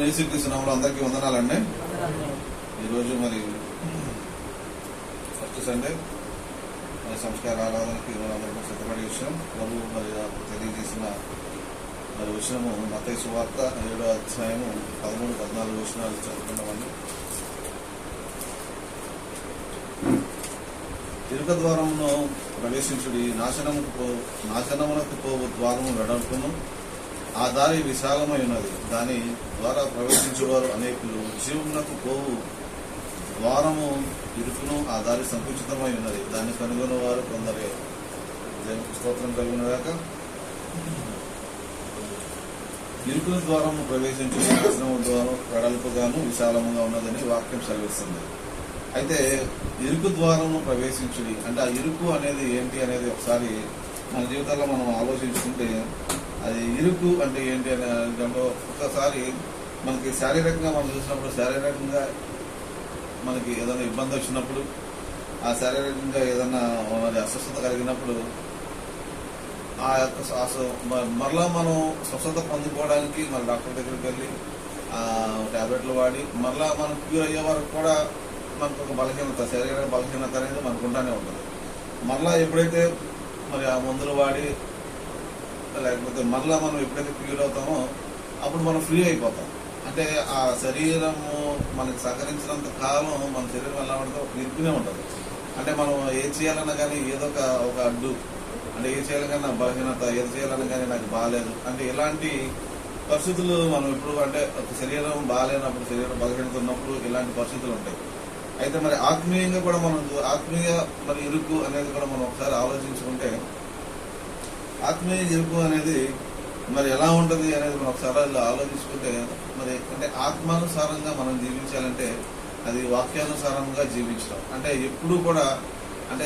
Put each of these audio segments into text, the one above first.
ప్రభు యేసుక్రీస్తునామలో అందరికీ వందనాలండి. ఈరోజు మరి ఫస్ట్ సండే. మరి సంస్కార ఆరాధనకి అందరికీ సిద్ధపడే విషయం ప్రభు మరి తెలియజేసిన మరి విషయము మత సువార్త ఏడో అధ్యాయము పదమూడు పద్నాలుగు విషయాలు చదువుకున్నామండి ఇరుక ద్వారమును ప్రవేశించుడి నాశనముకు పో నాశనమునకు పోవు ద్వారము వెడల్పును. ఆ దారి విశాలమై ఉన్నది. దాని ద్వారా ప్రవేశించేవారు అనేకులు జీవమునకు పోవు. ద్వారము ఇరుకును ఆ దారి సంకుచితమై ఉన్నది. దాన్ని కనుగొన్న వారు కొందరే. దేవునికి స్తోత్రం కలిగినగాక ఇరుకుల ద్వారము ప్రవేశించి నాశనము ద్వారం వెడల్పుగాను విశాలముగా ఉన్నదని వాక్యం సెలవిస్తుంది. అయితే ఇరుకు ద్వారము ప్రవేశించుడి. అంటే ఆ ఇరుకు అనేది ఏంటి అనేది ఒకసారి మన జీవితంలో మనం ఆలోచించుకుంటే అది ఇరుకు అంటే ఏంటి అనే దాంట్లో ఒకసారి మనకి శారీరకంగా మనం చూసినప్పుడు శారీరకంగా మనకి ఏదైనా ఇబ్బంది వచ్చినప్పుడు ఆ శారీరకంగా ఏదైనా మరి అస్వస్థత కలిగినప్పుడు ఆ యొక్క మరలా మనం స్వస్థత పొందుకోవడానికి మన డాక్టర్ దగ్గరికి వెళ్ళి ఆ టాబ్లెట్లు వాడి మరలా మనం క్యూర్ అయ్యే వరకు కూడా మనకు ఒక బలహీనత శారీరక బలహీనత అనేది మనకు ఉంటానే ఉంటుంది. మరలా ఎప్పుడైతే మరి ఆ మందులు వాడి లేకపోతే మరలా మనం ఎప్పుడైతే క్యూర్ అవుతామో అప్పుడు మనం ఫ్రీ అయిపోతాం. అంటే ఆ శరీరము మనకి సహకరించినంత కాలం మన శరీరం ఎలా ఉంటుందో ఒక ఇరుకునే ఉంటుంది. అంటే మనం ఏం చేయాలన్నా కానీ ఏదో ఒక ఒక అడ్డు. అంటే ఏ చేయాలన్నా నా బలహీనత ఏది చేయాలన్నా కానీ నాకు బాగాలేదు అంటే ఇలాంటి పరిస్థితులు మనం ఇప్పుడు అంటే ఒక శరీరం బాగాలేనప్పుడు శరీరం బలహీనత ఉన్నప్పుడు ఇలాంటి పరిస్థితులు ఉంటాయి. అయితే మరి ఆత్మీయంగా కూడా మనం ఆత్మీయ మరి ఇరుకు అనేది కూడా మనం ఒకసారి ఆలోచించుకుంటే ఆత్మీయ గెలుపు అనేది మరి ఎలా ఉంటుంది అనేది మనం ఒకసారి ఆలోచించుకుంటే మరి అంటే ఆత్మానుసారంగా మనం జీవించాలంటే అది వాక్యానుసారంగా జీవించడం. అంటే ఎప్పుడు కూడా అంటే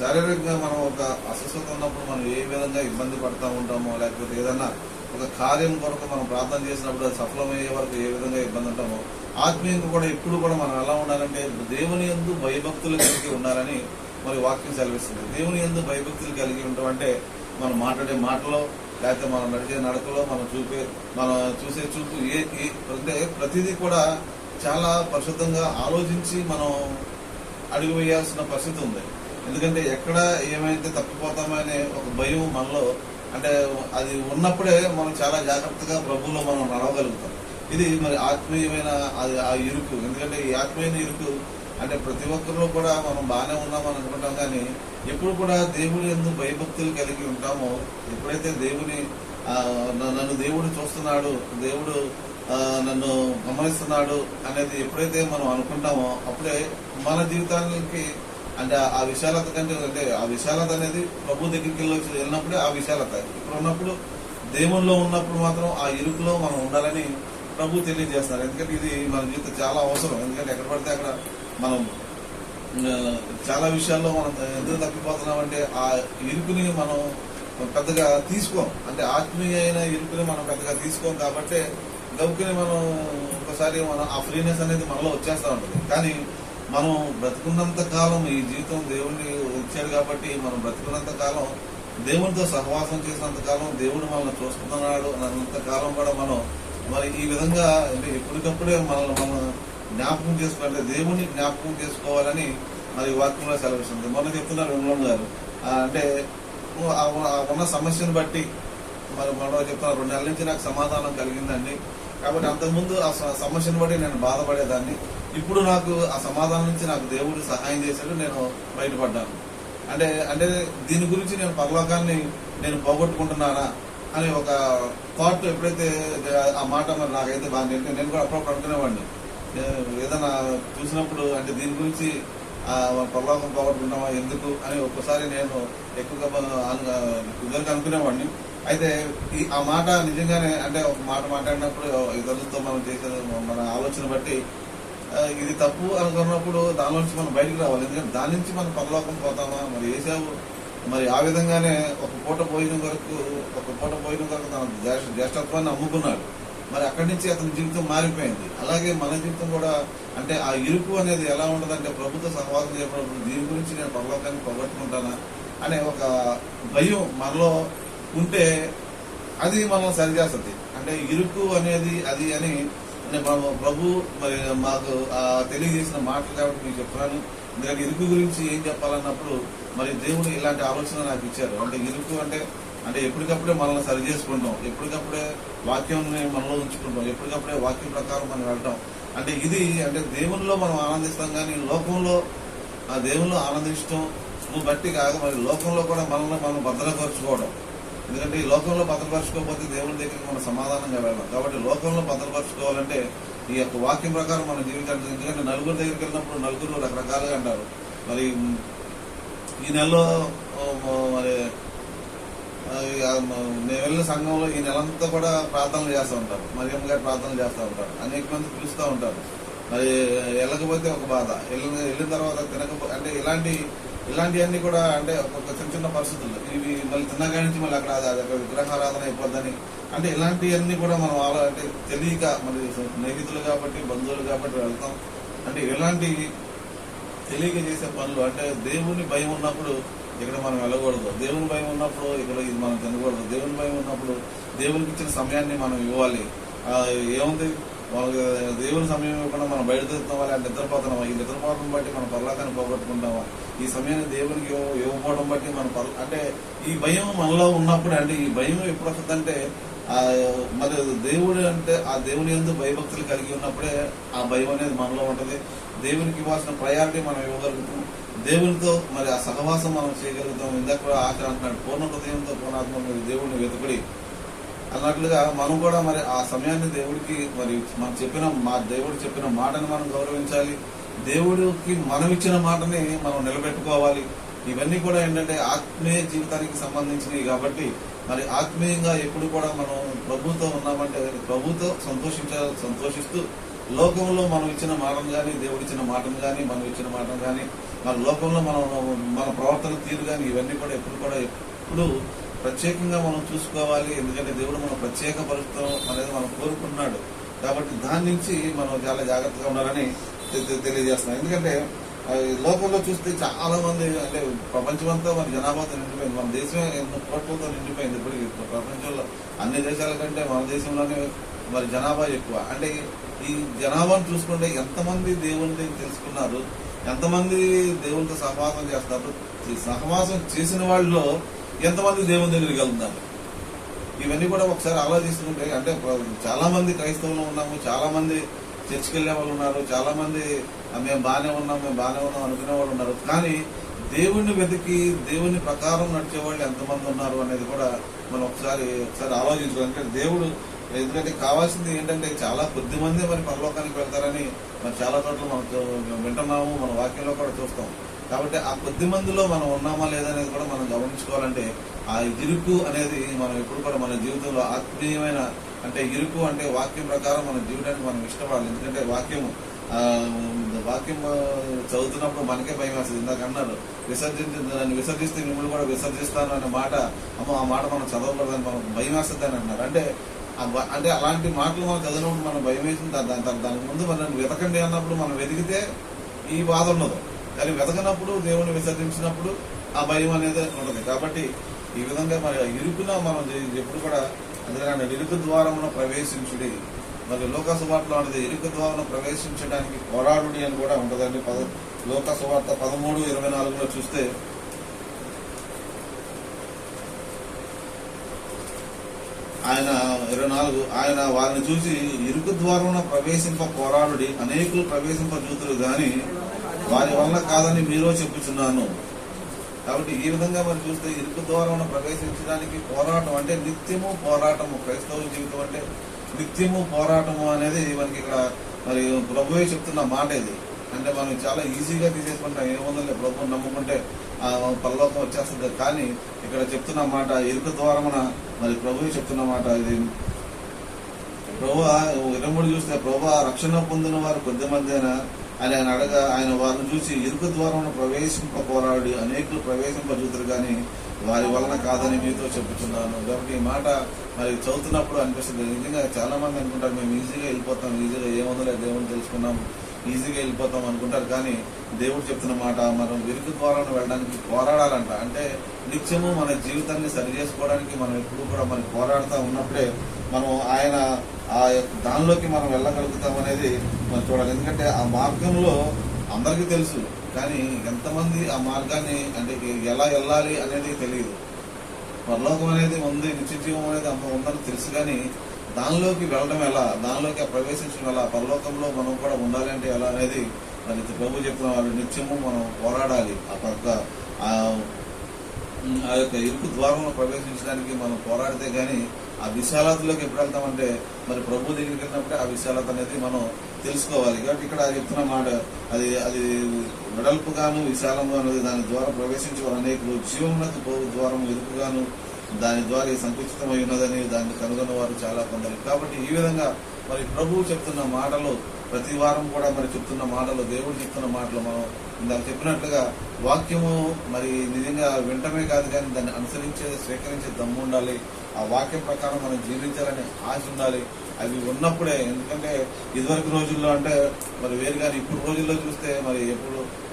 శారీరకంగా మనం ఒక అస్వస్థత ఉన్నప్పుడు మనం ఏ విధంగా ఇబ్బంది పడతా ఉంటామో లేకపోతే ఏదన్నా ఒక కార్యం కొరకు మనం ప్రార్థన చేసినప్పుడు అది సఫలమయ్యే వరకు ఏ విధంగా ఇబ్బంది ఉంటామో ఆత్మీయంగా కూడా ఎప్పుడు కూడా మనం ఎలా ఉండాలంటే దేవుని ఎందు భయభక్తులు కలిగి ఉండాలని మరి వాక్యం సెలవిస్తుంది. దేవుని ఎందు భయభక్తులు కలిగి ఉండటం అంటే మనం మాట్లాడే మాటలో లేకపోతే మనం నడిచే నడకలో మనం చూపే మనం చూసే చూపు ఏ అంటే ప్రతిదీ కూడా చాలా పరిశుద్ధంగా ఆలోచించి మనం అడుగు వేయాల్సిన పరిస్థితి ఉంది. ఎందుకంటే ఎక్కడ ఏమైతే తప్పిపోతామో అనే ఒక భయం మనలో అంటే అది ఉన్నప్పుడే మనం చాలా జాగ్రత్తగా ప్రభుల్లో మనం నడవగలుగుతాం. ఇది మరి ఆత్మీయమైన అది ఆ ఇరుకు. ఎందుకంటే ఈ ఆత్మీయమైన ఇరుకు అంటే ప్రతి ఒక్కరిలో కూడా మనం బాగానే ఉన్నామని అనుకుంటాం కానీ ఎప్పుడు కూడా దేవుని ఎందు భయభక్తులు కలిగి ఉంటామో ఎప్పుడైతే దేవుని నన్ను దేవుడు చూస్తున్నాడు దేవుడు నన్ను గమనిస్తున్నాడు అనేది ఎప్పుడైతే మనం అనుకుంటామో అప్పుడే మన జీవితానికి అంటే ఆ విశాలత కంటే అంటే ఆ విశాలత అనేది ప్రభు దగ్గరికి వెళ్ళినప్పుడే ఆ విశాలత. ఇప్పుడు ఉన్నప్పుడు దేవుల్లో ఉన్నప్పుడు మాత్రం ఆ ఇరుకులో మనం ఉండాలని ప్రభు తెలియజేస్తారు ఎందుకంటే ఇది మన జీవితం చాలా అవసరం. ఎందుకంటే ఎక్కడ పడితే అక్కడ మనం చాలా విషయాల్లో మనం ఎందుకు తప్పిపోతున్నామంటే ఆ ఇరుకుని మనం పెద్దగా తీసుకోం. అంటే ఆత్మీయ అయిన ఇరుకుని మనం పెద్దగా తీసుకోం కాబట్టి గబుకుని మనం ఒకసారి మనం ఆ ఫ్రీనెస్ అనేది మనలో వచ్చేస్తూ ఉంటుంది. కానీ మనం బ్రతుకున్నంత కాలం ఈ జీవితం దేవుడిని ఇచ్చాడు కాబట్టి మనం బ్రతుకున్నంత కాలం దేవునితో సహవాసం చేసినంత కాలం దేవుడు మనల్ని చూసుకుంటున్నాడు అన్నంత కాలం కూడా మనం మరి ఈ విధంగా అంటే ఎప్పటికప్పుడే మనల్ని మనం జ్ఞాపకం చేసుకుంటే దేవుని జ్ఞాపకం చేసుకోవాలని మరి వాక్యంలో సెలవిస్తుంది. మొన్న చెప్తున్నారు విమలం గారు. అంటే ఉన్న- సమస్యను బట్టి మరి మొన్న చెప్తున్నారు రెండు నెలల నుంచి నాకు సమాధానం కలిగిందండి. కాబట్టి అంతకుముందు ఆ స- సమస్యను బట్టి నేను బాధపడేదాన్ని. ఇప్పుడు నాకు ఆ సమాధానం నుంచి నాకు దేవుడు సహాయం చేశాడు నేను బయటపడ్డాను. అంటే అంటే దీని గురించి నేను పరలోకాన్ని నేను పోగొట్టుకుంటున్నానా అని ఒక థాట్ ఎప్పుడైతే ఆ మాట మరి నాకైతే బాగా నేను కూడా అప్పుడప్పుడు అనుకునేవాడిని. ఏదైనా చూసినప్పుడు అంటే దీని గురించి ఆ, పరలోకం ఎందుకు అని ఒక్కసారి నేను ఎక్కువగా బ- ఇద్దరికి అనుకునేవాడిని. అయితే ఈ ఆ మాట నిజంగానే అంటే ఒక మాట మాట్లాడినప్పుడు ఇతరులతో మనం చేసే మన ఆలోచన బట్టి ఇది తప్పు అనుకున్నప్పుడు దాని నుంచి మనం బయటకు రావాలి. ఎందుకంటే దాని నుంచి మనం పరలోకం పోతామా? మరి ఏసావు మరి ఆ విధంగానే ఒక పూట పోయిన వరకు ఒక పూట పోయిన వరకు తన జ్యేష్ఠత్వాన్ని అమ్ముకున్నాడు. మరి అక్కడి నుంచి అతని జీవితం మారిపోయింది. అలాగే మన జీవితం కూడా అంటే ఆ ఇరుకు అనేది ఎలా ఉండదంటే ప్రభుత్వ సహవాసం చేయబడినప్పుడు దీని గురించి నేను పరలోకాన్ని పోగొట్టుకుంటానా అనే ఒక భయం మనలో ఉంటే అది మనం సరిచేస్తుంది. అంటే ఇరుకు అనేది అది అని మనం ప్రభు మరి మాకు తెలియజేసిన మాటలు కాబట్టి మీకు చెప్తున్నాను. ఎందుకంటే ఇరుకు గురించి ఏం చెప్పాలన్నప్పుడు మరి దేవుడు ఇలాంటి ఆలోచన నాకు ఇచ్చారు. అంటే ఇరుకు అంటే అంటే ఎప్పటికప్పుడే మనల్ని సరి చేసుకుంటాం ఎప్పటికప్పుడే వాక్యం మనలో ఉంచుకుంటాం ఎప్పటికప్పుడే వాక్యం ప్రకారం మనం వెళ్ళటం అంటే ఇది అంటే దేవునిలో మనం ఆనందిస్తాం కానీ లోకంలో ఆ దేవుల్లో ఆనందించడం బట్టి కాక మరి లోకంలో కూడా మనల్ని మనం భద్రపరచుకోవడం. ఎందుకంటే ఈ లోకంలో భద్రపరచుకోకపోతే దేవుని దగ్గరికి మనం సమాధానంగా వెళ్ళాం. కాబట్టి లోకంలో భద్రపరచుకోవాలంటే ఈ యొక్క వాక్యం ప్రకారం మన జీవితాన్ని ఎందుకంటే నలుగురు దగ్గరికి వెళ్ళినప్పుడు నలుగురు రకరకాలుగా అంటారు. మరి ఈ నెలలో మరి మేము వెళ్ళిన సంఘంలో ఈ నెలంతా కూడా ప్రార్థనలు చేస్తూ ఉంటారు. మరియమ్మ గారు ప్రార్థనలు చేస్తూ ఉంటారు. అనేక మంది పిలుస్తూ ఉంటారు. మరి వెళ్ళకపోతే ఒక బాధ. వెళ్ళిన వెళ్ళిన తర్వాత తినకపోతే అంటే ఇలాంటి ఇలాంటివన్నీ కూడా అంటే ఒక చిన్న చిన్న పరిస్థితులు. ఇవి మళ్ళీ తిన్నగా నుంచి మళ్ళీ అక్కడ అక్కడ విగ్రహారాధన అయిపోద్దని. అంటే ఇలాంటివన్నీ కూడా మనం ఆలో- అంటే తెలియక మరి స్నేహితులు కాబట్టి బంధువులు కాబట్టి వెళ్తాం. అంటే ఇలాంటి తెలియక చేసే పనులు అంటే దేవుని భయం ఉన్నప్పుడు ఇక్కడ మనం వెళ్ళకూడదు. దేవుని భయం ఉన్నప్పుడు ఇక్కడ ఇది మనం తినకూడదు. దేవుని భయం ఉన్నప్పుడు దేవునికి ఇచ్చిన సమయాన్ని మనం ఇవ్వాలి. ఏముంది? వాళ్ళకి దేవుని సమయం ఇవ్వకుండా మనం బయట తిరుగుతాం వాళ్ళ నిద్రపోతున్నామా? ఈ నిద్రపోవడం బట్టి మనం పర్లాకాన్ని పోగొట్టుకుంటామా? ఈ సమయాన్ని దేవునికి ఇవ్వకపోవడం బట్టి మనం పర్ల- అంటే ఈ భయం మనలో ఉన్నప్పుడు అంటే ఈ భయం ఎప్పుడు వస్తుందంటే ఆ మరి దేవుడు అంటే ఆ దేవుని ఎందుకు భయభక్తులు కలిగి ఉన్నప్పుడే ఆ భయం అనేది మనలో ఉంటది. దేవునికి ఇవ్వాల్సిన ప్రయారిటీ మనం ఇవ్వగలుగుతాం. దేవునితో మరి ఆ సహవాసం మనం చేయగలుగుతాం. ఇందాక కూడా ఆఖరి అంటున్నాడు పూర్ణ హృదయంతో పూర్ణాత్మ మీరు దేవుడిని వెతుకుడి. అన్నట్లుగా మనం కూడా మరి ఆ సమయాన్ని దేవుడికి మరి మనం చెప్పిన మా దేవుడు చెప్పిన మాటని మనం గౌరవించాలి. దేవుడికి మనం ఇచ్చిన మాటని మనం నిలబెట్టుకోవాలి. ఇవన్నీ కూడా ఏంటంటే ఆత్మీయ జీవితానికి సంబంధించినవి కాబట్టి మరి ఆత్మీయంగా ఎప్పుడు కూడా మనం ప్రభుతో ఉన్నామంటే ప్రభుతో సంతోషించాలి సంతోషిస్తూ లోకంలో మనం ఇచ్చిన మాటను కానీ దేవుడిచ్చిన మాటను కానీ మనం ఇచ్చిన మాటను కానీ మన లోకంలో మనం మన ప్రవర్తన తీరు కానీ ఇవన్నీ కూడా ఎప్పుడు కూడా ఎప్పుడు ప్రత్యేకంగా మనం చూసుకోవాలి. ఎందుకంటే దేవుడు మనం ప్రత్యేక పరుస్తాం అనేది మనం కోరుకున్నాడు. కాబట్టి దాని నుంచి మనం చాలా జాగ్రత్తగా ఉండాలని తెలియజేస్తున్నాం. ఎందుకంటే లోకంలో చూస్తే చాలా మంది అంటే ప్రపంచమంతా మన జనాభాతో నిండిపోయింది. మన దేశమే ఎన్నో కోట్లతో నిండిపోయింది ఇప్పటికి. ప్రపంచంలో అన్ని దేశాల కంటే మన దేశంలోనే మరి జనాభా ఎక్కువ. అంటే ఈ జనాభాను చూసుకుంటే ఎంతమంది దేవుని తెలుసుకున్నారు? ఎంతమంది దేవునితో సహవాసం చేస్తారు ఈ సహవాసం చేసిన వాళ్ళలో ఎంతమంది దేవుని దగ్గరికి వెళ్తున్నారు? ఇవన్నీ కూడా ఒకసారి ఆలోచిస్తుంటే అంటే చాలా మంది క్రైస్తవులు ఉన్నాము చాలా మంది చర్చికి వెళ్ళే వాళ్ళు ఉన్నారు చాలా మంది మేము బాగానే ఉన్నాం మేము బాగానే ఉన్నాం అనుకునే వాళ్ళు ఉన్నారు. కానీ దేవుణ్ణి వెతికి దేవుని ప్రకారం నడిచే వాళ్ళు ఎంతమంది ఉన్నారు అనేది కూడా మనం ఒకసారి ఒకసారి ఆలోచించుకోవాలి. అంటే దేవుడు ఎందుకంటే కావాల్సింది ఏంటంటే చాలా కొద్ది మంది మరి పరలోకానికి వెళ్తారని మరి చాలా చోట్ల మనం వింటున్నాము మన వాక్యంలో కూడా చూస్తాం. కాబట్టి ఆ కొద్ది మందిలో మనం ఉన్నామా లేదనేది కూడా మనం గమనించుకోవాలంటే ఆ ఇరుకు అనేది మనం ఎప్పుడు కూడా మన జీవితంలో ఆత్మీయమైన అంటే ఇరుకు అంటే వాక్యం ప్రకారం మన జీవితానికి మనం ఇష్టపడాలి. ఎందుకంటే వాక్యం వాక్యం చదువుతున్నప్పుడు మనకే భయం వేస్తుంది. ఇందాక అన్నారు విసర్జించి నన్ను విసర్జిస్తే మిమ్మల్ని కూడా విసర్జిస్తాను అనే మాట అమ్మో ఆ మాట మనం చదవకూడదని మనం భయం వేస్తుంది అని అన్నారు. అంటే అంటే అలాంటి మాటలు మనం చదివినప్పుడు మనం భయం వేసింది దాని దానికి ముందు మనం వెతకండి అన్నప్పుడు మనం వెతికితే ఈ బాధ ఉండదు. కానీ వెతకనప్పుడు దేవుని విసర్జించినప్పుడు ఆ భయం అనేది ఉండదు. కాబట్టి ఈ విధంగా మరి ఇరుకున మనం ఎప్పుడు కూడా అందుకని ఇరుకు ద్వారమున ప్రవేశించుడి. మరి లోకసువార్తలో అనేది ఇరుకు ద్వారం ప్రవేశించడానికి పోరాడుడి అని కూడా ఉంటుందండి పద లోకసువార్త పదమూడు ఇరవై నాలుగులో చూస్తే ఆయన ఇరవై నాలుగు ఆయన వారిని చూసి ఇరుకు ద్వారమున ప్రవేశింప పోరాడుడి అనేకులు ప్రవేశింప చూతులు గాని వారి వల్ల కాదని మీరో చెప్పుచున్నాను. కాబట్టి ఈ విధంగా మరి చూస్తే ఇరుకు ద్వారమున ప్రవేశించడానికి పోరాటం అంటే నిత్యము పోరాటము క్రైస్తవ జీవితం అంటే నిత్యము పోరాటము అనేది మనకి ఇక్కడ మరి ప్రభువే చెప్తున్న మాట ఇది. అంటే మనం చాలా ఈజీగా తీసేసుకుంటాం ఏముందంటే ప్రభు నమ్ముకుంటే పరలోకం వచ్చేస్తుంది. కానీ ఇక్కడ చెప్తున్న మాట ఎరుక ద్వారమున మరి ప్రభువే చెప్తున్న మాట ఇది. ప్రభు ఇరవై మూడు చూస్తే ప్రభు రక్షణ పొందిన వారు కొద్ది మందేనా అని ఆయన అడగా ఆయన వారిని చూసి ఇరుకు ద్వారం ప్రవేశింపపోరాడు. అనేకులు ప్రవేశింపజూతురు కానీ వారి వలన కాదని మీతో చెప్పుతున్నాను కాబట్టి ఈ మాట మరి చదువుతున్నప్పుడు అనిపిస్తుంది. నిజంగా చాలా మంది అనుకుంటారు మేము ఈజీగా వెళ్ళిపోతాం ఈజీగా ఏముందలే దేవుని తెలుసుకున్నాం ఈజీగా వెళ్ళిపోతాం అనుకుంటారు కానీ దేవుడు చెప్తున్న మాట మనం విరుకు ద్వారాను వెళ్ళడానికి పోరాడాలంట. అంటే నిత్యము మన జీవితాన్ని సరి చేసుకోవడానికి మనం ఎప్పుడు కూడా మనం పోరాడుతూ ఉన్నప్పుడే మనం ఆయన ఆ దానిలోకి మనం వెళ్ళగలుగుతాం అనేది మనం చూడాలి. ఎందుకంటే ఆ మార్గంలో అందరికీ తెలుసు కానీ ఎంతమంది ఆ మార్గాన్ని అంటే ఎలా వెళ్ళాలి అనేది తెలియదు. పరలోకం అనేది ఉంది నిత్య జీవం అనేది అంత ఉందని తెలుసు కానీ దానిలోకి వెళ్ళడం ఎలా? దానిలోకి ప్రవేశించడం ఎలా? పరలోకంలో మనం కూడా ఉండాలి అంటే ఎలా అనేది మరి ప్రభు చెప్పిన వాళ్ళు నిత్యము మనం పోరాడాలి. ఆ పక్క ఆ ఆ యొక్క ఇరుకు ద్వారంలో ప్రవేశించడానికి మనం పోరాడితే కానీ ఆ విశాలతలోకి ఎప్పుడు వెళ్తామంటే మరి ప్రభు దగ్గరికి వెళ్ళినప్పుడే ఆ విశాలత అనేది మనం తెలుసుకోవాలి. కాబట్టి ఇక్కడ చెప్తున్న మాట అది అది వెడల్పుగాను విశాలంగా అనేది దాని ద్వారా ప్రవేశించే వారు అనేకులు. జీవమునకు పోవు ద్వారం ఇరుకుగాను దాని ద్వారా సంకుచితమై ఉన్నదని దాన్ని కనుగొన్న వారు చాలా కొందరు. కాబట్టి ఈ విధంగా మరి ప్రభువు చెప్తున్న మాటలు ప్రతి వారం కూడా మరి చెప్తున్న మాటలు దేవుడు చెప్తున్న మాటలు మనం ఇందాక చెప్పినట్లుగా వాక్యము మరి నిజంగా వింటమే కాదు కానీ దాన్ని అనుసరించే స్వీకరించే దమ్ము ఉండాలి. ఆ వాక్యం ప్రకారం మనం జీవించాలనే ఆశ ఉండాలి. అవి ఉన్నప్పుడే ఎందుకంటే ఇదివరకు రోజుల్లో అంటే మరి వేరు కానీ ఇప్పుడు రోజుల్లో చూస్తే మరి ఎప్పుడు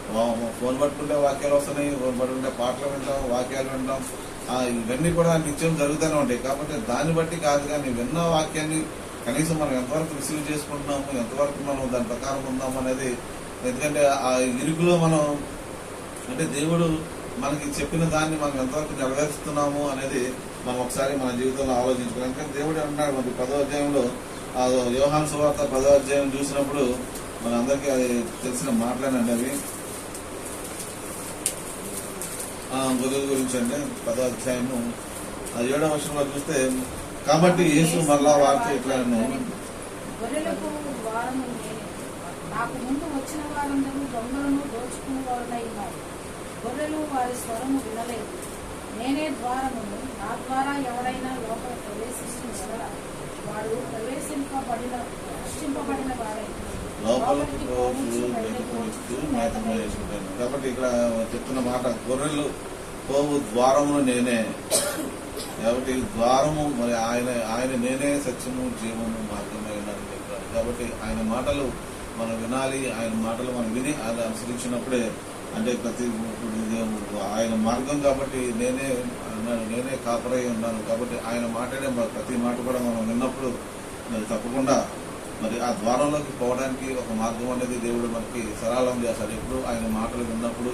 ఫోన్ పట్టుకుంటే వాక్యాలు వస్తున్నాయి ఫోన్ పట్టుకుంటే పాటలు వింటాం వాక్యాలు వింటాం. ఆ, ఇవన్నీ కూడా నిత్యం జరుగుతూనే ఉంటాయి. కాబట్టి దాన్ని బట్టి కాదు కానీ విన్న వాక్యాన్ని కనీసం మనం ఎంతవరకు రిసీవ్ చేసుకుంటున్నాము ఎంతవరకు మనం దాని ప్రకారం ఉందాం అనేది ఎందుకంటే ఆ ఇరుకులో మనం అంటే దేవుడు మనకి చెప్పిన దాన్ని మనం ఎంతవరకు నెరవేరుస్తున్నాము అనేది మనం ఒకసారి మన జీవితంలో ఆలోచించుకోవాలి. ఎందుకంటే దేవుడు అంటున్నాడు మనకి పదో అధ్యాయంలో ఆ యోహాన్ సువార్త పదో అధ్యాయం చూసినప్పుడు మనందరికీ అది తెలిసిన మాటలేనండి అవి. ఆ గురించి అంటే పదో అధ్యాయము ఆ ఏడవ వర్షంలో చూస్తే కాబట్టి యేసు మళ్ళా వార్త ఇట్లా గొర్రెలకు ద్వారము నేనే. నాకు ముందు వచ్చిన వారందరూ దొంగలను దోచుకుని వారునై ఉన్నారు. గొర్రెలు వారి స్వరము వినలేదు. నేనే ద్వారమును నా ద్వారా ఎవరైనా లోపల ప్రవేశించిన ఎడల వాడు ప్రవేశింపబడిన రక్షింపబడిన వాడై లోపల పోవచ్చు బయటకు వచ్చుతూ మేతము వేసుకుంటాను కాబట్టి ఇక్కడ చెప్తున్న మాట గొర్రెలు పోవు ద్వారమును నేనే. కాబట్టి ద్వారము మరి ఆయన ఆయన నేనే సత్యము జీవము మార్గమే ఉన్నారని చెప్పారు. కాబట్టి ఆయన మాటలు మనం వినాలి ఆయన మాటలు మనం విని అది అనుసరించినప్పుడే అంటే ప్రతి ఆయన మార్గం కాబట్టి నేనే అన్నాడు నేనే కాపరై ఉన్నాను. కాబట్టి ఆయన మాటనే మరి ప్రతి మాట కూడా మనం విన్నప్పుడు తప్పకుండా మరి ఆ ద్వారంలోకి పోవడానికి ఒక మార్గం అనేది దేవుడు మనకి సరళం చేస్తాడు ఎప్పుడు ఆయన మాటలు విన్నప్పుడు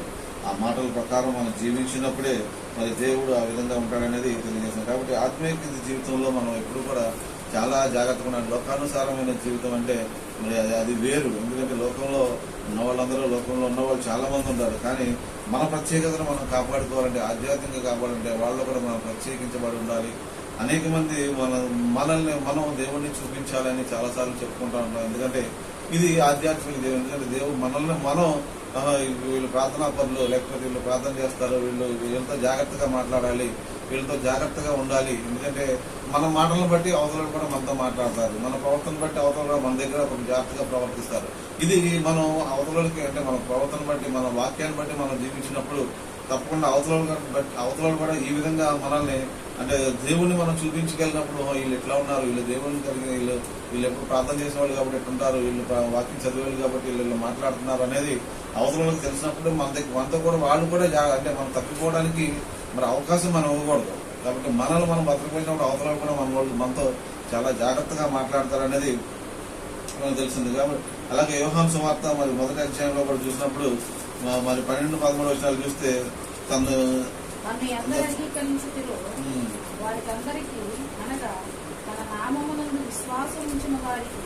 ఆ మాటల ప్రకారం మనం జీవించినప్పుడే మరి దేవుడు ఆ విధంగా ఉంటాడనేది తెలియజేస్తాడు కాబట్టి ఆత్మీయ జీవితంలో మనం ఎప్పుడు కూడా చాలా జాగ్రత్తగా ఉండాలి. లోకానుసారమైన జీవితం అంటే మరి అది అది వేరు. ఎందుకంటే లోకంలో ఉన్న వాళ్ళందరూ లోకంలో ఉన్న వాళ్ళు చాలా మంది ఉంటారు. కానీ మన ప్రత్యేకతను మనం కాపాడుకోవాలంటే ఆధ్యాత్మికంగా కాపాడాలంటే వాళ్ళు కూడా మనం ప్రత్యేకించబడి ఉండాలి. అనేక మంది మన మనల్ని మనం దేవుడిని చూపించాలని చాలాసార్లు చెప్పుకుంటా ఉంటాం ఎందుకంటే ఇది ఆధ్యాత్మిక దేవుడు. ఎందుకంటే దేవుడు మనల్ని మనం వీళ్ళు ప్రార్థనా పనులు లేకపోతే వీళ్ళు ప్రార్థన చేస్తారు వీళ్ళు వీళ్ళతో జాగ్రత్తగా మాట్లాడాలి వీళ్ళతో జాగ్రత్తగా ఉండాలి. ఎందుకంటే మన మాటలను బట్టి అవతల కూడా మనతో మాట్లాడతారు. మన ప్రవర్తన బట్టి అవతల మన దగ్గర ఒక జాగ్రత్తగా ప్రవర్తిస్తారు. ఇది మనం అవతలకి అంటే మన ప్రవర్తన బట్టి మన వాక్యాన్ని బట్టి మనం జీవించినప్పుడు తప్పకుండా అవతల బట్టి అవతల కూడా ఈ విధంగా మనల్ని అంటే దేవుణ్ణి మనం చూపించగలిగినప్పుడు వీళ్ళు ఎట్లా ఉన్నారు? వీళ్ళు దేవుని కలిగిన వీళ్ళు వీళ్ళు ఎప్పుడు ప్రార్థన చేసిన వాళ్ళు కాబట్టి ఎట్టుంటారు వీళ్ళు వాకింగ్ వాక్యం చదివేవాళ్ళు కాబట్టి వీళ్ళు మాట్లాడుతున్నారు అనేది అవసరం తెలిసినప్పుడు మన దగ్గర మనతో కూడా వాళ్ళు కూడా అంటే మనం తప్పిపోవడానికి మరి అవకాశం మనం ఇవ్వకూడదు. కాబట్టి మనల్ని మనం బతకపోయినప్పుడు అవతల కూడా మన వాళ్ళు మనతో చాలా జాగ్రత్తగా మాట్లాడతారు అనేది మనకు తెలిసింది. కాబట్టి అలాగే యోహాన్ సువార్త మరి మొదటి అధ్యాయంలో కూడా చూసినప్పుడు మరి పన్నెండు పదమూడు వచ్చినాలు చూస్తే తను నన్ను ఎందరు అంగీకరించుటిలో వారికందరికీ అనగా తన నామమునందు విశ్వాసం ఉంచిన వారికి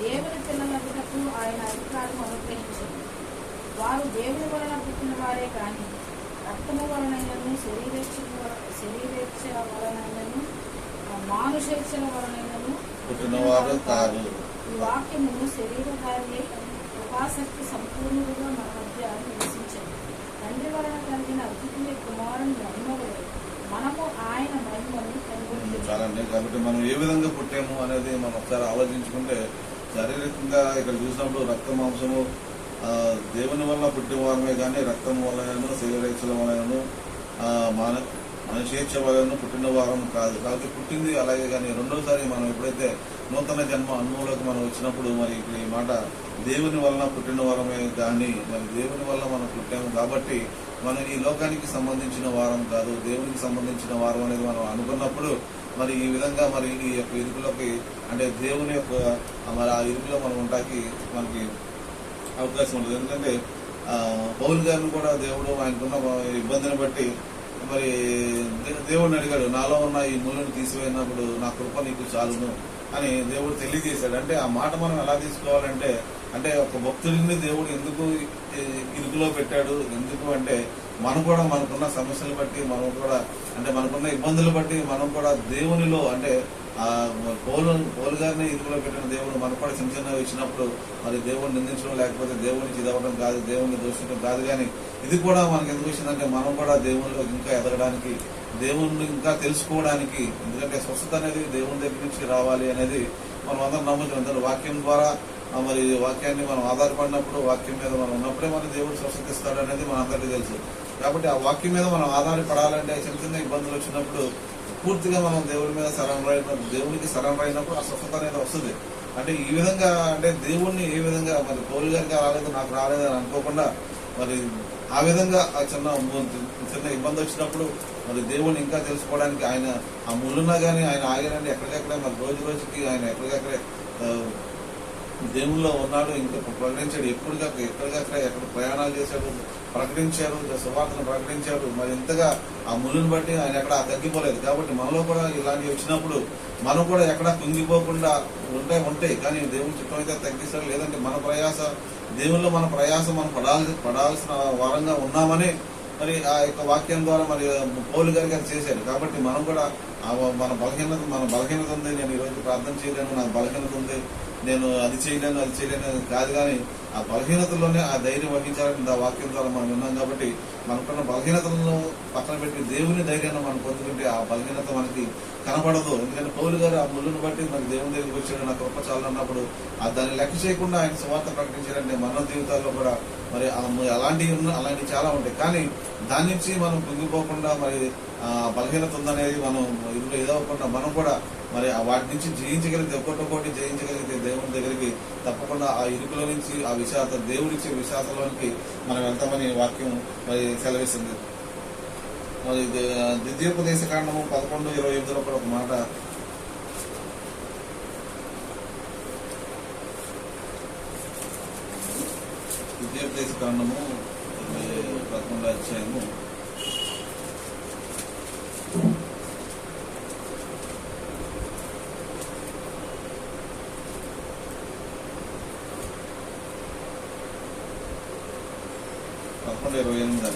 దేవుని పిల్లలకు ఆయన అధికారం అనుగ్రహించింది వారు దేవుని వలన పుట్టిన వారే కాని రక్తము వలనైనను శరీరేచ్ఛ శరీరేచ్ఛ వలనైనను మానుషేచ్ఛల వలనైనను పుట్టినవారు కాదు. ఈ వాక్యము శరీరధారి కృపాశక్తి సంపూర్ణుడుగా మన మధ్య తండ్రి వలన కలిగిన అద్వితీయ కుమారుని మహిమలో మనము ఆయన మహిమను కనుగొంటున్నాము కాబట్టి మనం ఏ విధంగా పుట్టాము అనేది మనం ఒకసారి ఆలోచించుకుంటే శారీరకంగా ఇక్కడ చూసినప్పుడు రక్త మాంసము దేవుని వల్ల పుట్టిన వారమే కానీ రక్తం వలన శరీరేక్షల వలన మన మాన వలన పుట్టిన వారం కాదు. కాబట్టి పుట్టింది అలాగే కానీ రెండోసారి మనం ఎప్పుడైతే నూతన జన్మ అనుభవంలోకి మనం వచ్చినప్పుడు మరి ఇప్పుడు ఈ మాట దేవుని వలన పుట్టిన వారమే కానీ మరి దేవుని వల్ల మనం పుట్టాము కాబట్టి మనం ఈ లోకానికి సంబంధించిన వారం కాదు దేవునికి సంబంధించిన వారం అనేది మనం అనుకున్నప్పుడు మరి ఈ విధంగా మరి ఈ యొక్క ఇరుకులోకి అంటే దేవుని యొక్క మరి ఆ ఇరుకులో మనం ఉంటాకి మనకి అవకాశం ఉంటుంది ఎందుకంటే ఆ, గారిని కూడా దేవుడు ఆయనకున్న ఇబ్బందిని బట్టి మరి దే- దేవుడిని అడిగాడు నాలో ఉన్న ఈ ముళ్ళను తీసివేసినప్పుడు నా కృప నీకు చాలును. అని దేవుడు తెలియజేశాడు. అంటే ఆ మాట మనం ఎలా తీసుకోవాలంటే అంటే ఒక భక్తుడిని దేవుడు ఎందుకు ఇరుకులో పెట్టాడు? ఎందుకు అంటే మనం కూడా మనకున్న సమస్యలు బట్టి మనం కూడా అంటే మనకున్న ఇబ్బందులు బట్టి మనం కూడా దేవునిలో అంటే పౌలు పౌలు గారిని ఇరుకులో పెట్టిన దేవుడు మనకు కూడా చిన్న ఇచ్చినప్పుడు మరి దేవుడిని నిందించడం లేకపోతే దేవుడిని చిదవడం కాదు దేవుడిని దూషించడం కాదు కానీ ఇది కూడా మనకి ఎందుకు వచ్చిందంటే మనం కూడా దేవుళ్ళు ఇంకా ఎదగడానికి దేవుణ్ణి ఇంకా తెలుసుకోవడానికి ఎందుకంటే స్వస్థత అనేది దేవుని దగ్గర నుంచి రావాలి అనేది మనం అందరం నమ్ముతాం. ఎందుకంటే వాక్యం ద్వారా మరి వాక్యాన్ని మనం ఆధారపడినప్పుడు వాక్యం మీద మనం ఉన్నప్పుడే మన దేవుడు స్వస్థత ఇస్తాడు అనేది మన అందరికీ తెలుసు. కాబట్టి ఆ వాక్యం మీద మనం ఆధారపడాలంటే చిన్న చిన్న ఇబ్బందులు వచ్చినప్పుడు పూర్తిగా మనం దేవుడి మీద సరెండర్ అయినప్పుడు దేవునికి సరెండర్ ఆ స్వస్థత అనేది వస్తుంది. అంటే ఈ విధంగా అంటే దేవుణ్ణి ఏ విధంగా మరి పౌరు గారికి రాలేదు నాకు రాలేదు అని అనుకోకుండా మరి ఆ విధంగా ఆ చిన్న చిన్న ఇబ్బంది వచ్చినప్పుడు మరి దేవుణ్ణి ఇంకా తెలుసుకోవడానికి ఆయన ఆ ముళ్ళున్నా కానీ ఆయన ఆగినండి ఎక్కడికెక్కడే మరి రోజు రోజుకి ఆయన ఎక్కడికెక్కడే దేవుల్లో ఉన్నాడు ఇంకా ప్రకటించాడు ఎప్పటికక్కడ ఎక్కడికక్కడ ఎక్కడ ప్రయాణాలు చేశాడు ప్రకటించారు సువార్తను ప్రకటించారు. మరి ఇంతగా ఆ ముళ్ళుని బట్టి ఆయన ఎక్కడ తగ్గిపోలేదు. కాబట్టి మనలో కూడా ఇలాంటివి వచ్చినప్పుడు మనం కూడా ఎక్కడ కుంగిపోకుండా ఉంటాయి ఉంటాయి కానీ దేవుని చుట్టం అయితే తగ్గిస్తారు లేదంటే మన ప్రయాస దేవుల్లో మన ప్రయాస మనం పడాల్సి పడాల్సిన వారంగా ఉన్నామని మరి ఆ యొక్క వాక్యం ద్వారా మరి పౌలు గారి గారు చేశారు. కాబట్టి మనం కూడా మన బలహీనత మన బలహీనత ఉంది నేను ఈరోజు ప్రార్థన చేయలేను నాకు బలహీనత ఉంది నేను అది చేయలేను అది చేయలేను కాదు కానీ ఆ బలహీనతలోనే ఆ ధైర్యం వహించాలని ఆ వాక్యం ద్వారా మనం విన్నాం కాబట్టి మనకున్న బలహీనతలను పక్కన పెట్టి దేవుని ధైర్యాన్ని మనం పొందుకుంటే ఆ బలహీనత మనకి కనబడదు. ఎందుకంటే పౌలు గారు ఆ ముళ్ళును బట్టి మనకి దేవుని దగ్గరికి వచ్చాడు నా కృప చాలన్నప్పుడు ఆ దాన్ని లెక్క చేయకుండా ఆయన సువార్త ప్రకటించారంటే మన జీవితాల్లో కూడా మరి ఆ అలాంటివి అలాంటివి చాలా ఉంటాయి. కానీ దాని నుంచి మనం కుంగిపోకుండా మరి బలహీనత ఉందనేది మనం ఇందులో ఇదవ్వకుండా మనం కూడా మరి ఆ వాటి నుంచి జయించగలిగితే ఒక్కొక్కటి జయించగలిగితే దేవుని దగ్గరికి తప్పకుండా ఆ ఇరుకుల నుంచి ఆ విశాత దేవుడిచ్చే విశాఖలోనికి మనం వెళ్తామని వాక్యం మరి సెలవిస్తుంది. మరి దే- ద్వితీయోపదేశ కాండము పదకొండు ఇరవై ఎనిమిదిలో కూడా ఒక మాట. ద్వితీయోపదేశ కాండము పదకొండు అధ్యాయము. పదకొండు ఇరవై ఎనిమిది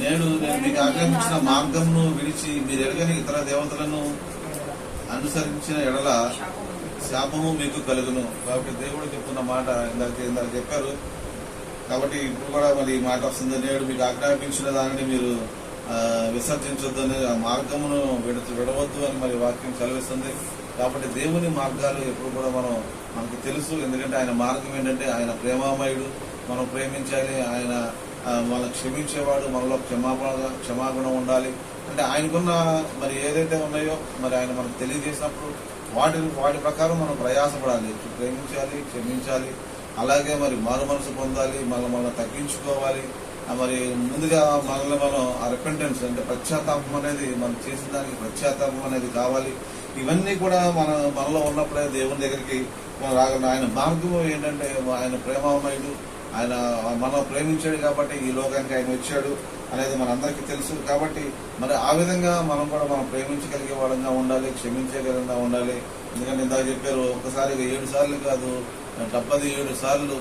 నేను నేను మీకు ఆజ్ఞాపించిన మార్గమును విడిచి మీరు ఎడగని ఇతర దేవతలను అనుసరించిన ఎడల శాపము మీకు కలుగును. కాబట్టి దేవుడు చెప్తున్న మాట ఇందాక ఇందాక చెప్పారు. కాబట్టి ఇప్పుడు కూడా మరి ఈ మాట వస్తుంది. నేడు మీకు ఆజ్ఞాపించిన దానిని మీరు విసర్జించొద్దు అనే ఆ మార్గమును విడ విడవద్దు అని మరి వాక్యం చదివిస్తుంది కాబట్టి దేవుని మార్గాలు ఎప్పుడు కూడా మనం మనకు తెలుసు. ఎందుకంటే ఆయన మార్గం ఏంటంటే ఆయన ప్రేమామయుడు. మనం ప్రేమించాలి ఆయన ఆ, క్షమించేవాడు మనలో క్షమాపణ క్షమాగుణం ఉండాలి. అంటే ఆయనకున్న మరి ఏదైతే ఉన్నాయో మరి ఆయన మనకు తెలియజేసినప్పుడు వాటి వాటి ప్రకారం మనం ప్రయాసపడాలి. ప్రేమించాలి క్షమించాలి. అలాగే మరి మారు మనసు పొందాలి మనం మనం తగ్గించుకోవాలి. మరి ముందుగా మనల్ని మనం ఆ రిపెంటెన్స్ అంటే పశ్చాత్తాపం అనేది మనం చేసిన దానికి పశ్చాత్తాపం అనేది కావాలి. ఇవన్నీ కూడా మన మనలో ఉన్నప్పుడే దేవుని దగ్గరికి మనం రాగలం. ఆయన మార్గం ఏంటంటే ఆయన ప్రేమామయుడు ఆయన మనం ప్రేమించాడు కాబట్టి ఈ లోకానికి ఆయన వచ్చాడు అనేది మనందరికీ తెలుసు. కాబట్టి మరి ఆ విధంగా మనం కూడా మనం ప్రేమించగలిగే వాళ్ళంగా ఉండాలి క్షమించగలంగా ఉండాలి. ఎందుకంటే ఇందాక చెప్పారు ఒకసారి ఏడు సార్లు కాదు డెబ్బది ఏడు సార్లు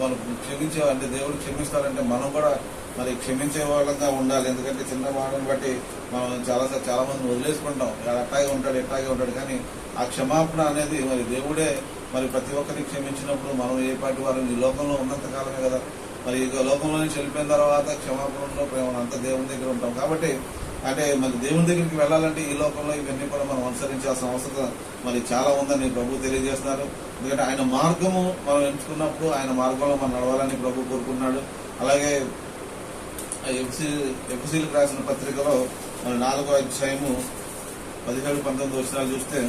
మనం క్షమించే అంటే దేవుడు క్షమిస్తారంటే మనం కూడా మరి క్షమించే వాళ్ళంగా ఉండాలి. ఎందుకంటే చిన్న వాళ్ళని బట్టి మనం చాలా చాలా మంది వదిలేసుకుంటాం. "వాడు అట్టాగే ఉంటాడు ఎట్టాగే ఉంటాడు. కానీ ఆ క్షమాపణ అనేది మరి దేవుడే మరి ప్రతి ఒక్కరిని క్షమించినప్పుడు మనం ఏ పాటి వారు ఈ లోకంలో ఉన్నంత కాలమే కదా. మరి ఈ లోకంలో నుంచి వెళ్ళిపోయిన తర్వాత క్షమాపణలో మనం అంత దేవుని దగ్గర ఉంటాం. కాబట్టి అంటే మరి దేవుని దగ్గరికి వెళ్ళాలంటే ఈ లోకంలో ఇవన్నీ కూడా మనం అనుసరించాల్సిన అవసరం మరి చాలా ఉందని ప్రభు తెలియజేస్తున్నారు. ఎందుకంటే ఆయన మార్గము మనం ఎంచుకున్నప్పుడు ఆయన మార్గంలో మనం నడవాలని ప్రభు కోరుకున్నాడు అలాగే ఎఫ్సీలకు రాసిన పత్రికలో మన నాలుగో అధ్యాయము పదిహేడు పంతొమ్మిది వచ్చినాలు చూస్తే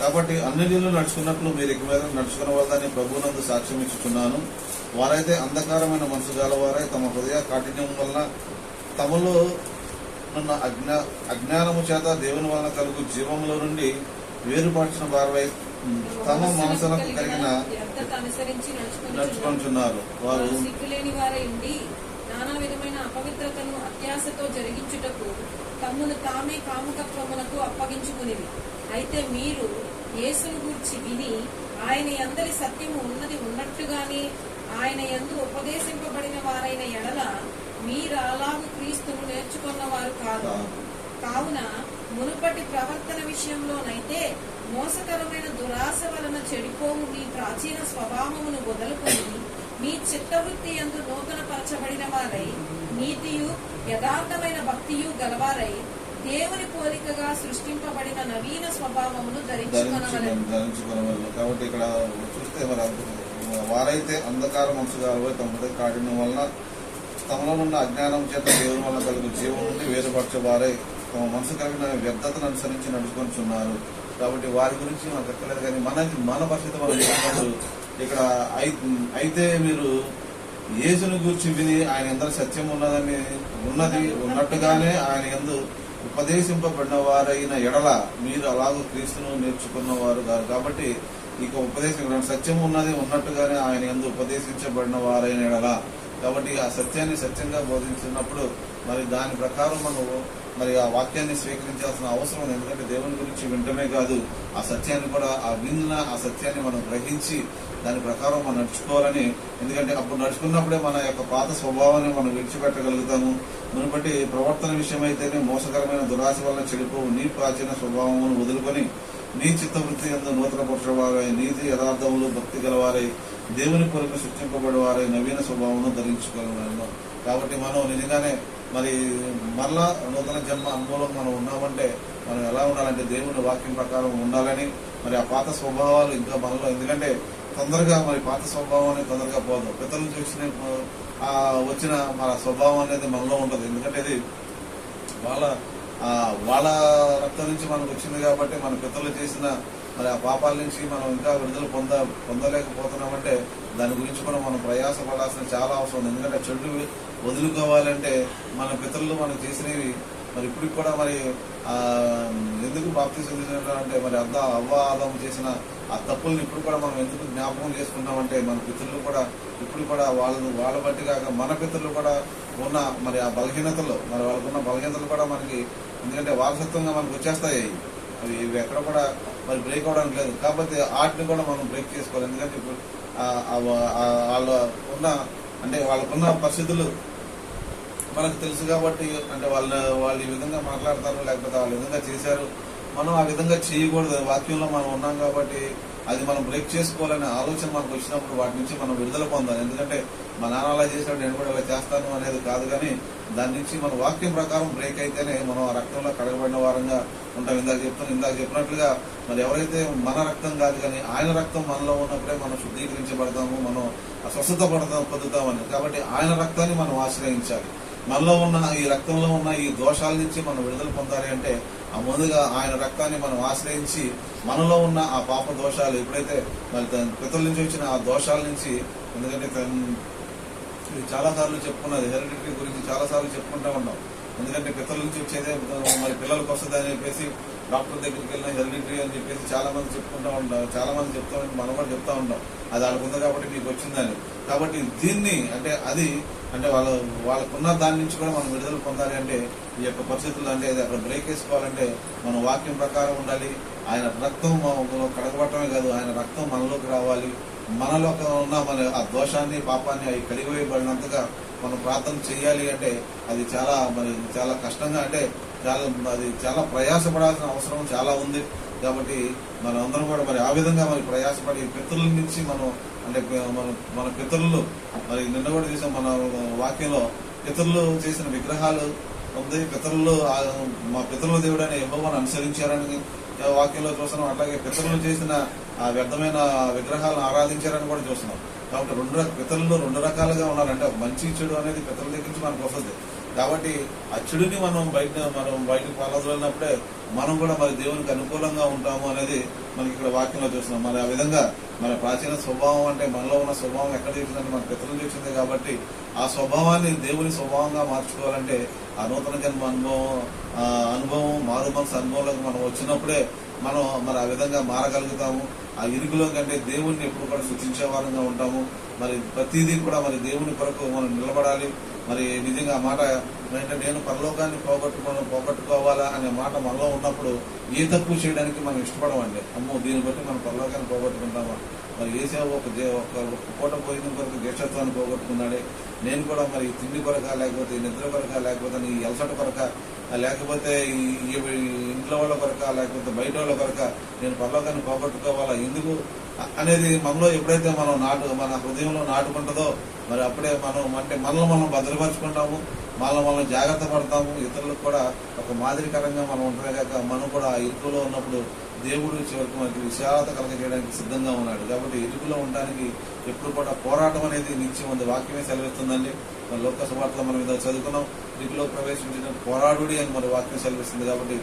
కాబట్టి అన్ని నీళ్ళు నడుచుకున్నట్లు మీరు ఇక మీద నడుచుకున్న వాళ్ళని ప్రభువునందు సాక్ష్యం ఇచ్చుచున్నాను వారైతే అంధకారమైన మనసు గలవారై తమ హృదయ కాఠిన్యం వలన తమలో ఉన్న అజ్ఞా అజ్ఞానము చేత దేవుని వలన కలుగు జీవములో నుండి వేరుపరిచిన వారై తమ మనసులకు కలిగిన. నడుచుకుంటున్నారు వారు నానా విధమైన అపవిత్రతను అత్యాశతో జరిగించుటకు తమ్మును తామే కాముకత్వమునకు అప్పగించుకునేవి అయితే మీరు యేసును గూర్చి విని ఆయన ఎందరి సత్యము ఉన్నది ఉన్నట్టుగానే ఆయన ఎందు ఉపదేశింపబడిన వారైన ఎడల మీరు అలాగు క్రీస్తును నేర్చుకున్న వారు కాదు. కావున మునుపటి ప్రవర్తన విషయంలోనైతే మోసకరమైన దురాశ వలన చెడిపోవు మీ ప్రాచీన స్వభావమును వదులుకొని మీ చిత్తవృత్తి ఎందు నూతన పరచబడిన వారై నీతియు యథార్థమైన భక్తియు గలవారై దేవుని పోలికగా సృష్టింపబడిన నవీన స్వభావమును ధరించి కాబట్టి ఇక్కడ చూస్తే మరి వారైతే అంధకార మనసుగారు తమ హృదయ కాఠిన్యం వలన తమలో ఉన్న అజ్ఞానం చేత దేవుని వల్ల కలుగు జీవం నుండి వేరుపరచవారై తమ మనసు కలిగిన వ్యర్థతను అనుసరించి నడుచుకొనిచున్నారు కాబట్టి వారి గురించి మనకు ఎక్కలేదు కానీ మనకి మన పరిస్థితి మనం ఇక్కడ అయితే మీరు యేసుని గురించి విని ఆయన ఎందరో సత్యం ఉన్నదని ఉన్నది ఉన్నట్టుగానే ఆయన ఎందు ఉపదేశింపబడిన వారైన ఎడల మీరు అలాగూ క్రీస్తును నేర్చుకున్నవారు కాదు కాబట్టి ఇక ఉపదేశం సత్యం ఉన్నది ఉన్నట్టుగానే ఆయన ఎందు ఉపదేశించబడిన వారైన ఎడల. కాబట్టి ఆ సత్యాన్ని సత్యంగా బోధించినప్పుడు మరి దాని ప్రకారం మనం మరి ఆ వాక్యాన్ని స్వీకరించాల్సిన అవసరం ఉంది. ఎందుకంటే దేవుని గురించి వింటమే కాదు ఆ సత్యాన్ని కూడా ఆ విన్న ఆ సత్యాన్ని మనం గ్రహించి దాని ప్రకారం మనం నడుచుకోవాలని. ఎందుకంటే అప్పుడు నడుచుకున్నప్పుడే మన యొక్క పాత స్వభావాన్ని మనం విడిచిపెట్టగలుగుతాము. మునుపటి ప్రవర్తన విషయమైతేనే మోసకరమైన దురాశ వలన చెడిపోవు నీ ప్రాచీన స్వభావమును వదులుకొని నీ చిత్తవృత్తి ఎందు నూతన పురుషవారై నీతి యథార్థములు భక్తి గలవారై దేవుని కొరకు సృష్టింపబడి వారై నవీన స్వభావమును ధరించుకోగలను కాబట్టి మనం నిజంగానే మరి మరలా నూతన జన్మ అనుభవం మనం ఉన్నామంటే మనం ఎలా ఉండాలంటే దేవుని వాక్యం ప్రకారం ఉండాలని మరి ఆ పాత స్వభావాలు ఇంకా మనలో ఎందుకంటే తొందరగా మరి పాత స్వభావం అనేది తొందరగా పోదు. పితలు చూసిన వచ్చిన మన స్వభావం అనేది మనలో ఉంటుంది. ఎందుకంటే ఇది వాళ్ళ వాళ్ళ రక్తం నుంచి మనకు వచ్చింది కాబట్టి మన పితలు చేసిన మరి ఆ పాపాల నుంచి మనం ఇంకా విడుదల పొంద పొందలేకపోతున్నామంటే దాని గురించి కూడా మనం ప్రయాసపడాల్సిన చాలా అవసరం ఉంది. ఎందుకంటే చెడు వదులుకోవాలంటే మన పితరులు మనకు చేసినవి మరి ఇప్పటికి కూడా మరి ఎందుకు బాప్తి అంటే మరి అద్ద అవ్వ ఆదం చేసిన ఆ తప్పుల్ని ఇప్పుడు కూడా మనం ఎందుకు జ్ఞాపకం చేసుకుంటామంటే మన పితరులు కూడా ఇప్పుడు కూడా వాళ్ళు వాళ్ళ బట్టి కాక మన పితరులు కూడా ఉన్న మరి ఆ బలహీనతలు మరి వాళ్ళకున్న బలహీనతలు కూడా మనకి ఎందుకంటే వారసత్వంగా మనకు వచ్చేస్తాయి. అవి ఇవి ఎక్కడ కూడా మరి బ్రేక్ అవడానికి లేదు. కాకపోతే ఆర్ట్ని కూడా మనం బ్రేక్ చేసుకోవాలి. ఎందుకంటే ఇప్పుడు వాళ్ళ ఉన్న అంటే వాళ్ళకున్న పరిస్థితులు మనకు తెలుసు కాబట్టి అంటే వాళ్ళ వాళ్ళు ఈ విధంగా మాట్లాడతారు లేకపోతే వాళ్ళు విధంగా చేశారు. మనం ఆ విధంగా చేయకూడదు. వాక్యంలో మనం ఉన్నాం కాబట్టి అది మనం బ్రేక్ చేసుకోవాలనే ఆలోచన మనకు వచ్చినప్పుడు వాటి నుంచి మనం విడుదల పొందాలి. ఎందుకంటే మా నాన్న అలా చేసినప్పుడు నేను కూడా అలా చేస్తాను అనేది కాదు కానీ దాని నుంచి మన వాక్యం ప్రకారం బ్రేక్ అయితేనే మనం ఆ రక్తంలో కడగబడిన వారంగా ఉంటాం. ఇందాక చెప్తాను ఇందాక చెప్పినట్లుగా మరి ఎవరైతే మన రక్తం కాదు కానీ ఆయన రక్తం మనలో ఉన్నప్పుడే మనం శుద్ధీకరించబడతాము మనం ఆ స్వస్థత పడతాం పొందుతామని కాబట్టి ఆయన రక్తాన్ని మనం ఆశ్రయించాలి. మనలో ఉన్న ఈ రక్తంలో ఉన్న ఈ దోషాల నుంచి మనం విడుదల పొందాలి అంటే ఆ ముందుగా ఆయన రక్తాన్ని మనం ఆశ్రయించి మనలో ఉన్న ఆ పాప దోషాలు ఎప్పుడైతే మరి దాని పితల నుంచి వచ్చిన ఆ దోషాల నుంచి ఎందుకంటే తన్- చాలా సార్లు చెప్పుకున్నది హెరిడిటరీ గురించి చాలా సార్లు చెప్పుకుంటా ఉన్నాం. ఎందుకంటే పితల నుంచి వచ్చేదే మరి పిల్లలకు వస్తుంది అని చెప్పేసి డాక్టర్ దగ్గరికి వెళ్ళినా హెరిడిటరీ అని చెప్పేసి చాలా మంది చెప్పుకుంటా ఉంటాం చాలా మంది చెప్తా ఉంటాం మనం కూడా చెప్తా ఉంటాం. అది వాళ్ళకు ఉంది కాబట్టి మీకు వచ్చిందని. కాబట్టి దీన్ని అంటే అది అంటే వాళ్ళ వాళ్ళకున్న దాని నుంచి కూడా మనం విడుదల పొందాలి అంటే ఈ యొక్క పరిస్థితులు అంటే అది అక్కడ బ్రేక్ వేసుకోవాలంటే మనం వాక్యం ప్రకారం ఉండాలి. ఆయన రక్తం మనలో కడగబట్టమే కాదు ఆయన రక్తం మనలోకి రావాలి. మనలో ఉన్న మన ఆ దోషాన్ని పాపాన్ని అవి కడిగివేయబడినంతగా మనం ప్రార్థన చేయాలి అంటే అది చాలా మరి చాలా కష్టంగా అంటే చాలా అది చాలా ప్రయాసపడాల్సిన అవసరం చాలా ఉంది. కాబట్టి మన అందరం కూడా మరి ఆ విధంగా మరి ప్రయాసపడి పితరుల నుంచి మనం అంటే మన మన పితరులు మరి నిన్న కూడా చేసిన మన వాక్యంలో పితరులు చేసిన విగ్రహాలు ఉంది. పితరులు మా పితరుల దేవుడు అనే యెహోవాను అనుసరించారని వాక్యంలో చూస్తున్నాం. అట్లాగే పితరులు చేసిన ఆ వ్యర్థమైన విగ్రహాలను ఆరాధించారని కూడా చూస్తున్నాం. కాబట్టి రెండు రక- పితరులు రెండు రకాలుగా ఉన్నారంటే మంచి చెడు అనేది పితరుల దగ్గర నుంచి మనకు వస్తుంది. కాబట్టి ఆ చెడుని మనం బయట మనం బయటకు పాలదలినప్పుడే మనం కూడా మరి దేవునికి అనుకూలంగా ఉంటాము అనేది మనకి ఇక్కడ వాక్యంలో చూస్తున్నాం మరి ఆ విధంగా మన ప్రాచీన స్వభావం అంటే మనలో ఉన్న స్వభావం ఎక్కడ చూసిందంటే మన పితరులు చూసింది కాబట్టి ఆ స్వభావాన్ని దేవుని స్వభావంగా మార్చుకోవాలంటే ఆ నూతన జన్మ అనుభవం అనుభవం మారు మనసు అనుభవంలోకి మనం వచ్చినప్పుడే మనం మరి ఆ విధంగా మారగలుగుతాము. ఆ ఇరుగులో కంటే దేవుణ్ణి ఎప్పుడు కూడా శుద్ధించే వారంగా ఉంటాము. మరి ప్రతిదీ కూడా మరి దేవుని కొరకు మనం నిలబడాలి. మరి నిజంగా ఆ మాట ఏంటంటే నేను పరలోకాన్ని పోగొట్టుకోను పోగొట్టుకోవాలా అనే మాట మనలో ఉన్నప్పుడు ఏ తక్కువ చేయడానికి మనం ఇష్టపడమండి. అమ్మో దీన్ని బట్టి మనం పరలోకాన్ని పోగొట్టుకుంటామా? మరి ఏసే ఒక దే- ఒక పూట భోజనం కొరకు జ్యేష్ఠత్వాన్ని పోగొట్టుకున్నాడే. నేను కూడా మరి తిండి కొరక లేకపోతే నిద్ర కొరక లేకపోతే నీ ఎలసట కొరక లేకపోతే ఈ ఇంట్లో వాళ్ళ కొరక లేకపోతే బయట వాళ్ళ కొరక నేను పరలోకాన్ని పోగొట్టుకోవాలా? ఎందుకు? అనేది మనలో ఎప్పుడైతే మనం నాటు మన హృదయంలో నాటుకుంటుందో మరి అప్పుడే మనం అంటే మనల్ని మనం భద్రపరుచుకుంటాము మనల్ని మనం జాగ్రత్త పడతాము. ఇతరులకు కూడా ఒక మాదిరికరంగా మనం ఉంటమే కాక మనం కూడా ఆ ఇరుకులో ఉన్నప్పుడు దేవుడు చివరికి మనకి విశాలత కలగజేయడానికి సిద్ధంగా ఉన్నాడు. కాబట్టి ఇరుకులో ఉండడానికి ఎప్పుడు కూడా పోరాటం అనేది నిత్యం ఉంది. వాక్యమే సెలవిస్తుందండి. మన లోక సువార్తలో మనం ఇదో చదువుకున్నాం. ఇరుకులో ప్రవేశించిన పోరాడుడి అని మన వాక్యం సెలవిస్తుంది. కాబట్టి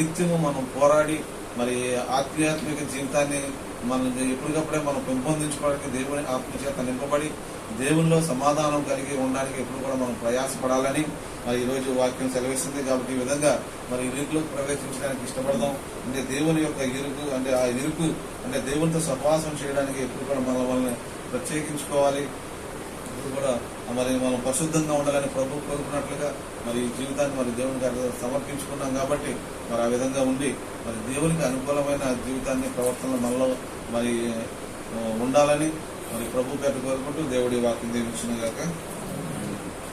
నిత్యము మనం పోరాడి మరి ఆధ్యాత్మిక జీవితాన్ని మనం ఎప్పటికప్పుడే మనం పెంపొందించుకోవడానికి దేవుని ఆత్మ చేత నింపబడి దేవుల్లో సమాధానం కలిగి ఉండడానికి ఎప్పుడు కూడా మనం ప్రయాసపడాలని మరి ఈరోజు వాక్యం సెలవిస్తుంది కాబట్టి ఈ విధంగా మరి ఇరుకులోకి ప్రవేశించడానికి ఇష్టపడదాం. అంటే దేవుని యొక్క ఇరుకు అంటే ఆ ఇరుకు అంటే దేవునితో సహవాసం చేయడానికి ఎప్పుడు కూడా మన వాళ్ళని ప్రత్యేకించుకోవాలి. ఇప్పుడు కూడా మరి మనం పరిశుద్ధంగా ఉండాలని ప్రభు కోరుకున్నట్లుగా మరి ఈ జీవితాన్ని మరి దేవునికి అర్ప- సమర్పించుకున్నాం కాబట్టి మరి ఆ విధంగా ఉండి మరి దేవునికి అనుకూలమైన జీవితాన్ని ప్రవర్తన మనలో మరి ఉండాలని మరి ప్రభు పేరు కోరుకుంటూ దేవుడి వాక్యం దీవించిన గాక